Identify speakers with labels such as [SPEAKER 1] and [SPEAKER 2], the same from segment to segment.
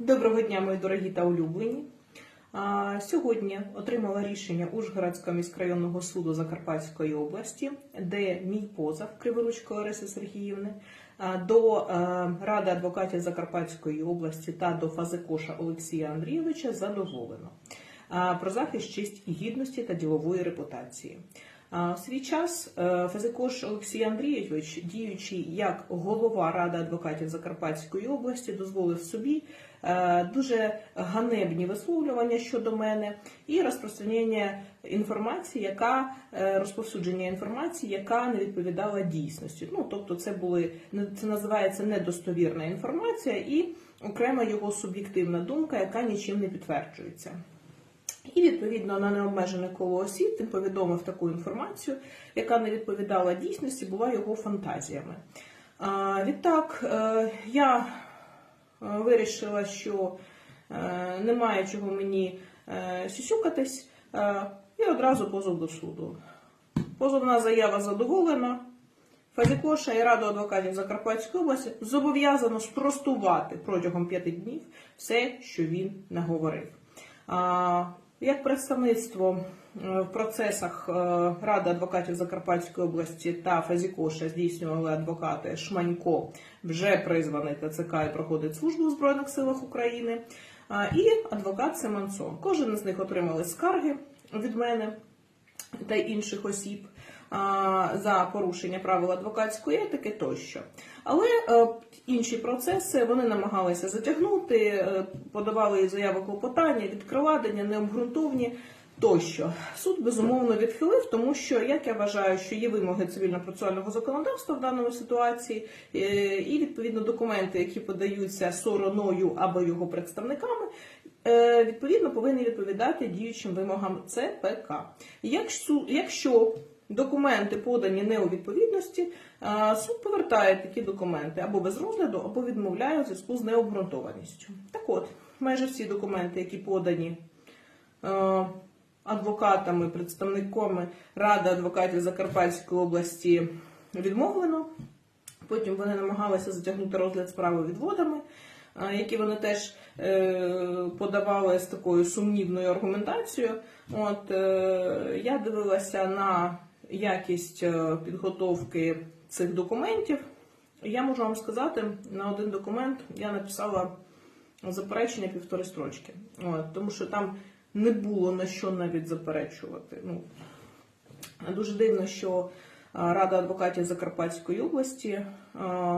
[SPEAKER 1] Доброго дня, мої дорогі та улюблені. Сьогодні отримала рішення Ужгородського міськрайонного суду Закарпатської області, де мій позов Криворучко Лариси Сергіївни до е, Ради адвокатів Закарпатської області та до Фазикоша Олексія Андрійовича задоволено про захист честь і гідності та ділової репутації. В свій час е, Фазикош Олексій Андрійович, діючи як голова Ради адвокатів Закарпатської області, дозволив собі е, дуже ганебні висловлювання щодо мене і розпространення інформації, яка е, розповсюдження інформації, яка не відповідала дійсності. Ну тобто, це були це називається недостовірна інформація і окрема його суб'єктивна думка, яка нічим не підтверджується. І відповідно на необмежене коло осіб він повідомив таку інформацію, яка не відповідала дійсності, була його фантазіями. Відтак е, я е, вирішила, що е, немає чого мені сюсюкатись, і одразу позов до суду. Позовна заява задоволена. Фазікоша і Раду адвокатів Закарпатської області зобов'язано спростувати протягом п'яти днів все, що він наговорив. Як представництво е, в процесах е, Ради адвокатів Закарпатської області та Фазікоша здійснювали адвокати Шманько, вже призваний ТЦК і проходить службу в Збройних силах України, і адвокат Семенцо. Кожен з них отримали скарги від мене та інших осіб за порушення правил адвокатської етики тощо. Але е, інші процеси вони намагалися затягнути, е, подавали заяви клопотання, відкривання, необґрунтовні тощо. Суд безумовно відхилив, тому що як я вважаю, що є вимоги цивільно-процесуального законодавства в даної ситуації, е, і відповідно документи, які подаються стороною або його представниками. Відповідно, повинні відповідати діючим вимогам ЦПК. Якщо документи подані не у відповідності, суд повертає такі документи або без розгляду, або відмовляє у зв'язку з необґрунтованістю. Так от, майже всі документи, які подані адвокатами, представниками Ради адвокатів Закарпатської області, відмовлено. Потім вони намагалися затягнути розгляд справи відводами, які вони теж е, подавали з такою сумнівною аргументацією. От е, я дивилася на якість е, підготовки цих документів. Я можу вам сказати, на один документ я написала заперечення півтори строчки, От, тому що там не було на що навіть заперечувати. Ну, Дуже дивно, що Рада адвокатів Закарпатської області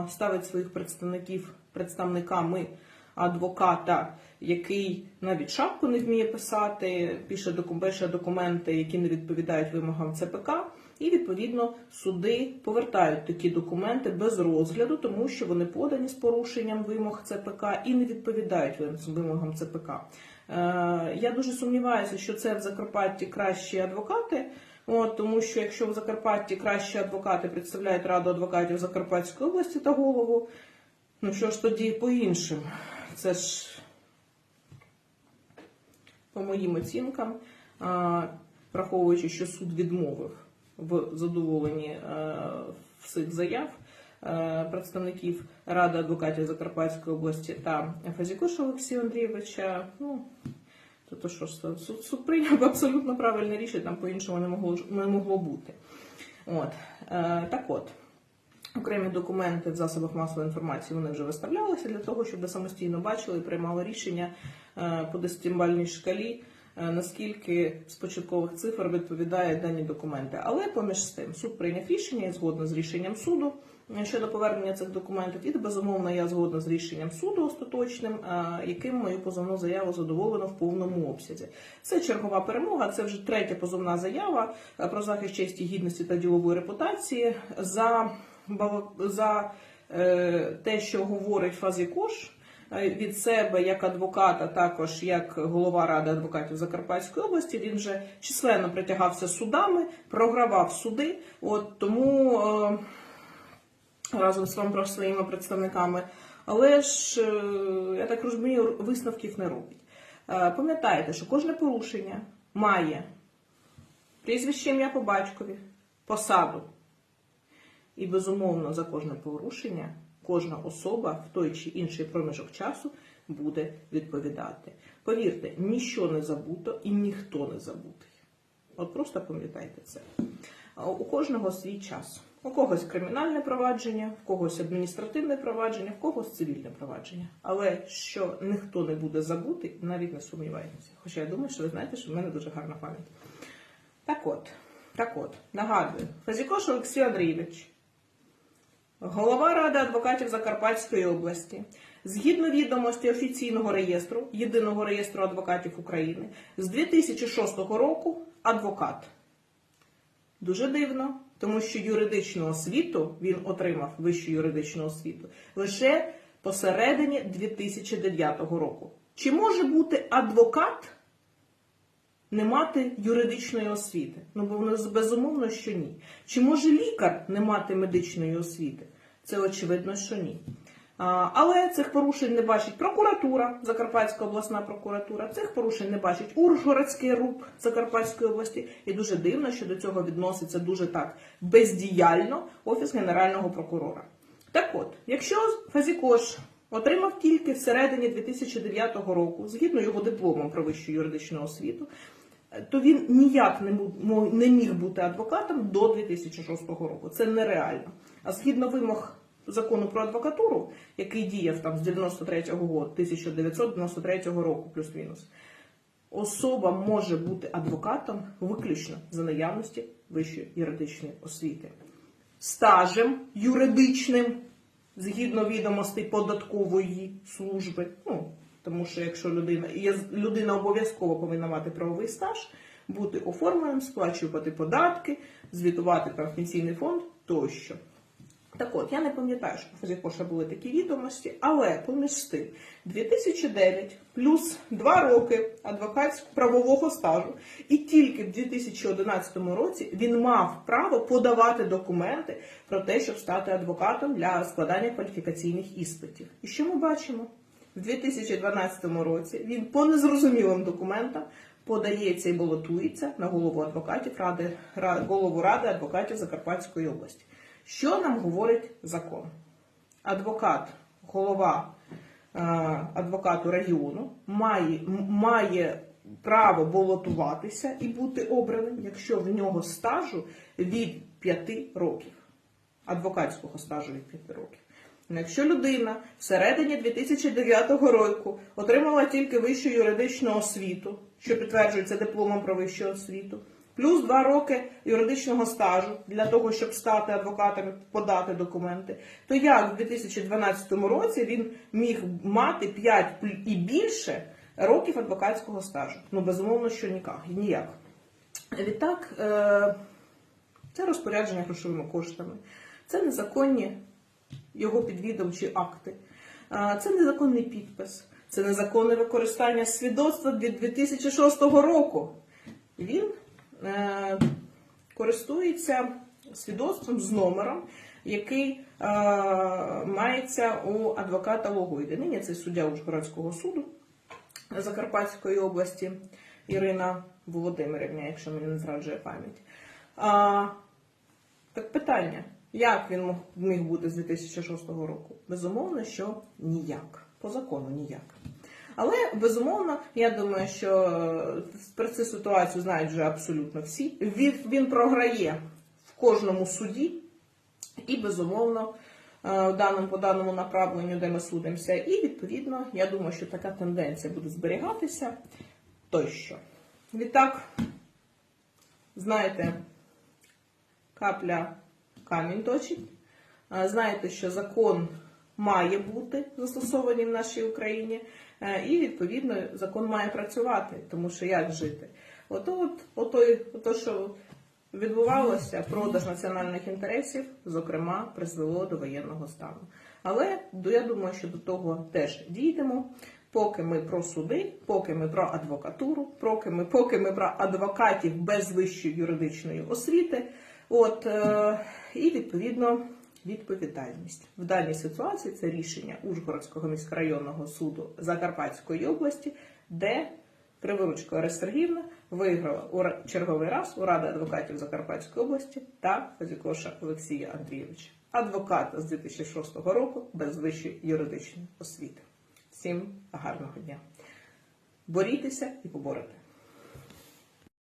[SPEAKER 1] ставить своїх представників представниками адвоката, який навіть шапку не вміє писати, пише документи, які не відповідають вимогам ЦПК. І відповідно суди повертають такі документи без розгляду, тому що вони подані з порушенням вимог ЦПК і не відповідають вимогам ЦПК. Е, Я дуже сумніваюся, що це в Закарпатті кращі адвокати. От, тому що якщо в Закарпатті кращі адвокати представляють Раду адвокатів Закарпатської області та голову, ну що ж тоді по іншим? Це ж по моїм оцінкам, а, враховуючи, що суд відмовив в задоволенні е, всіх заяв е, представників Ради адвокатів Закарпатської області та Фазікоша Олексія Андрійовича, ну то, то що суд, суд прийняв абсолютно правильне рішення, там по-іншому не могло, не могло бути. От. Е, так от. Окремі документи в засобах масової інформації вони вже виставлялися для того, щоб ви самостійно бачили і приймали рішення по десятимбальній шкалі, наскільки з початкових цифр відповідають дані документи. Але поміж тим суд прийняв рішення і згодно з рішенням суду е, щодо повернення цих документів, і безумовно я згодна з рішенням суду остаточним, е, яким мою позовну заяву задоволено в повному обсязі. Це чергова перемога. Це вже третя позовна заява е, про захист честі, гідності та ділової репутації за за е, те, що говорить Фазікош е, від себе як адвоката, також як голова ради адвокатів Закарпатської області. Він вже численно притягався судами, програвав суди. От тому е, разом з вам своїми представниками. Але ж е, я так розумію, висновків не робить. Е, Пам'ятайте, що кожне порушення має прізвище ім'я по батькові, посаду. І безумовно за кожне порушення кожна особа в той чи інший проміжок часу буде відповідати. Повірте, ніщо не забуто і ніхто не забутий. От просто пам'ятайте це. У кожного свій час. У когось кримінальне провадження, в когось адміністративне провадження, в когось цивільне провадження. Але що ніхто не буде забутий, навіть не сумніваємося. Хоча я думаю, що ви знаєте, що в мене дуже гарна пам'ять. Так от, так от, нагадую, Фазікош Олексій Андрійович, голова Ради адвокатів Закарпатської області, згідно відомості офіційного реєстру, єдиного реєстру адвокатів України, з 2006 року адвокат. Дуже дивно, тому що юридичну освіту він отримав вищу юридичну освіту лише посередині 2009 року. Чи може бути адвокат не мати юридичної освіти? Ну, бо безумовно, що ні. Чи може лікар не мати медичної освіти? Це очевидно, що ні. Але цих порушень не бачить прокуратура, Закарпатська обласна прокуратура, цих порушень не бачить Ужгородський РУП Закарпатської області. І дуже дивно, що до цього відноситься дуже так бездіяльно Офіс Генерального прокурора. Так от, якщо Фазікош отримав тільки всередині 2009 року, згідно його дипломом про вищу юридичну освіту, то він ніяк не міг бути адвокатом до 2006 року. Це нереально. А згідно вимог закону про адвокатуру, який діяв там з 93-го року, 1993 року, плюс-мінус, особа може бути адвокатом виключно за наявності вищої юридичної освіти. Стажем юридичним, згідно відомостей податкової служби. Ну, тому що якщо людина є людина обов'язково повинна мати правовий стаж, бути оформленим, сплачувати податки, звітувати про пенсійний фонд тощо. Так от, я не пам'ятаю, що у Фазікоша були такі відомості, але поміж тим 2009 плюс 2 роки адвокатського правового стажу, і тільки в 2011 році він мав право подавати документи про те, щоб стати адвокатом для складання кваліфікаційних іспитів. І що ми бачимо? В 2012 році він по незрозумілим документам подається і балотується на голову адвокатів ради голову ради адвокатів Закарпатської області. Що нам говорить закон? Адвокат, голова е, адвокату регіону має, має право балотуватися і бути обраним, якщо в нього стажу від 5 років адвокатського стажу від 5 років. Ну, Якщо людина всередині 2009 року отримала тільки вищу юридичну освіту, що підтверджується дипломом про вищу освіту, плюс 2 роки юридичного стажу для того, щоб стати адвокатом подати документи, то як в 2012 році він міг мати 5 і більше років адвокатського стажу? Ну, безумовно, що ніяк. Відтак, е, це розпорядження грошовими коштами, це незаконні його підвідомчі акти, це незаконний підпис, це незаконне використання свідоцтва від 2006 року. Він е, користується свідоцтвом з номером, який е, мається у адвоката Логойди. Нині це суддя Ужгородського суду Закарпатської області Ірина Володимирівна, якщо мені не зраджує пам'ять. Так питання, як він міг бути з 2006 року? Безумовно, що ніяк. По закону ніяк. Але безумовно, я думаю, що е, про цю ситуацію знають вже абсолютно всі. Він, він програє в кожному суді, і безумовно е, даному по даному направленню, де ми судимося. І відповідно, я думаю, що така тенденція буде зберігатися тощо. Відтак, знаєте, капля камінь точить. Е, Знаєте, що закон має бути застосований в нашій Україні, і відповідно закон має працювати, тому що як жити? Ото от, ото, ото, що відбувалося, продаж національних інтересів, зокрема, призвело до воєнного стану. Але я думаю, що до того теж дійдемо. Поки ми про суди, поки ми про адвокатуру, поки ми, поки ми про адвокатів без вищої юридичної освіти, от е, і відповідно відповідальність в даній ситуації. Це рішення Ужгородського міськрайонного суду Закарпатської області, де Криворучко Орест Сергіївна виграла у черговий раз у Ради адвокатів Закарпатської області та Фазікоша Олексія Андрійовича, адвоката з 2006 року без вищої юридичної освіти. Всім гарного дня! Борітеся і поборете!